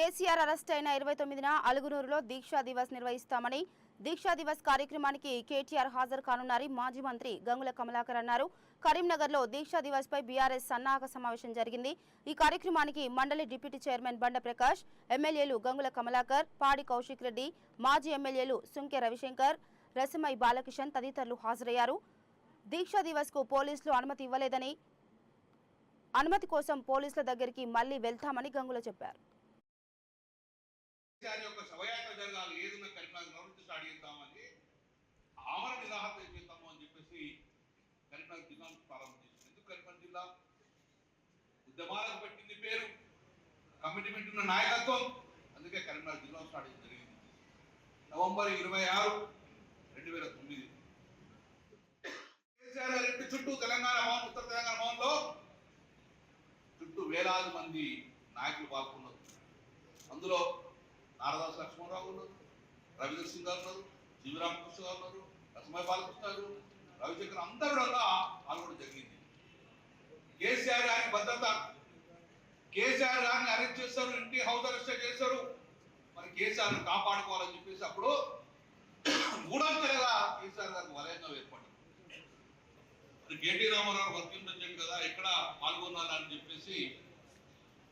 KCR arrest అయిన ఇరవై తొమ్మిదిన అలుగునూరులో దీక్షా దివస్ నిర్వహిస్తామని దీక్షా దివస్ కార్యక్రమానికి కేటీఆర్ హాజరు కానున్నారని మాజీ మంత్రి గంగుల కమలాకర్ అన్నారు. కరీంనగర్లో దీక్షా దివస్ పై బీఆర్ఎస్ సన్నాహక సమావేశం జరిగింది. ఈ కార్యక్రమానికి మండలి డిప్యూటీ చైర్మన్ బండ ప్రకాష్ ఎమ్మెల్యేలు గంగుల కమలాకర్ పాడి కౌశిక్ రెడ్డి మాజీ ఎమ్మెల్యేలు సుంకె రవిశంకర్ రసమై బాలకిషన్ తదితరులు హాజరయ్యారు. దీక్షా దివస్కు పోలీసులు అనుమతి ఇవ్వలేదని అనుమతి కోసం పోలీసుల దగ్గరికి మళ్ళీ వెళ్తామని గంగుల చెప్పారు. కేసీఆర్ యొక్క శవయాత్ర జరగాలి. ఏదైనా కరీంనగర్ నవృత్తి స్టార్ట్ చేద్దామని ఆమరణ నిరాహత చేద్దాము అని చెప్పేసి కరీంనగర్ జిల్లాను ప్రారంభించింది ఎందుకు కరీంనగర్ జిల్లా? ఉద్యమాలకు పెట్టింది పేరు కమిట్మెంట్ ఉన్న నాయకత్వం. అందుకే కరీంనగర్ జిల్లా స్టార్ట్ చేయడం జరిగింది. నవంబర్ ఇరవై ఆరు రెండు వేల తొమ్మిది. కేసీఆర్ ఇంటి చుట్టూ తెలంగాణ భవన్ ఉత్తర తెలంగాణ భవన్లో చుట్టూ వేలాది మంది నాయకులు పాల్గొన్నారు. అందులో నారదాస్ లక్ష్మణరావు ఉన్నారు రవీంద్ర సింగ్ గారు ఉన్నారు జీవరామకృష్ణ గారు ఉన్నారు లక్ష్మణ బాలకృష్ణ గారు రవిశంకర్ అందరూ కూడా పాల్గొనడం జరిగింది. కేసీఆర్ గారి భద్రత కేసీఆర్ గారిని అరెస్ట్ చేస్తారు ఇంటి హౌస్ అరెస్ట్ చేస్తారు మరి కేసీఆర్ కాపాడుకోవాలని చెప్పేసి అప్పుడు మూడంచెలుగా కేసీఆర్ గారికి వలయంగా ఏర్పడింది. మరి కేటీ రామారావు వర్కింగ్ కదా ఎక్కడ పాల్గొనాలని చెప్పేసి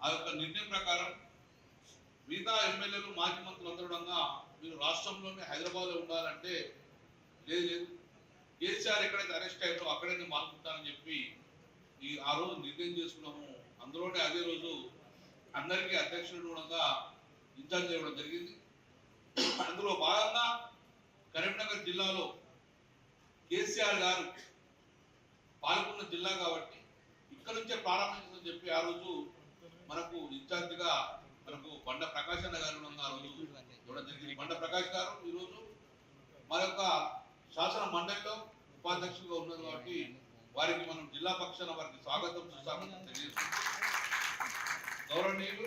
ఆ యొక్క నిర్ణయం ప్రకారం మిగతా ఎమ్మెల్యేలు మాజీ మంత్రులు అందరూ మీరు రాష్ట్రంలోనే హైదరాబాద్లో ఉండాలంటే లేదు లేదు. కేసీఆర్ ఎక్కడైతే అరెస్ట్ అయ్యారో అక్కడే నేను చెప్పి ఈ ఆ రోజు నిర్ణయం చేసుకున్నాము. అందులోనే అదే రోజు అందరికీ అధ్యక్షుడు కూడా ఇన్ఛార్జ్ చేయడం జరిగింది. అందులో భాగంగా కరీంనగర్ జిల్లాలో కేసీఆర్ గారు పాల్గొన్న జిల్లా కాబట్టి ఇక్కడ నుంచే ప్రారంభించని చెప్పి ఆ రోజు మనకు ఇన్ఛార్జిగా మనకు బండ ప్రకాశ్ అన్న గారు జరిగింది. బండ ప్రకాష్ గారు ఈ రోజు మన యొక్క శాసన మండలిలో ఉపాధ్యక్షులుగా ఉన్నారు కాబట్టి వారికి మనం జిల్లా పక్షాన వారికి స్వాగతం సుస్వాగతం తెలియజేస్తున్నాం గౌరవనీయులు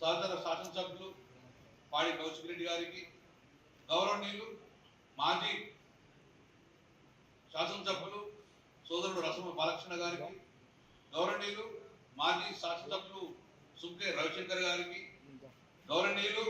సహచర శాసనసభ్యులు పాడి కౌశిక్ రెడ్డి గారికి గౌరవనీయులు మాజీ శాసనసభ్యులు సోదరుడు రసమ బాలకృష్ణ గారికి గౌరవనీయులు మాజీ శాసనసభ్యులు సుంకే రవిశంకర్ గారికి గౌరవనీయులు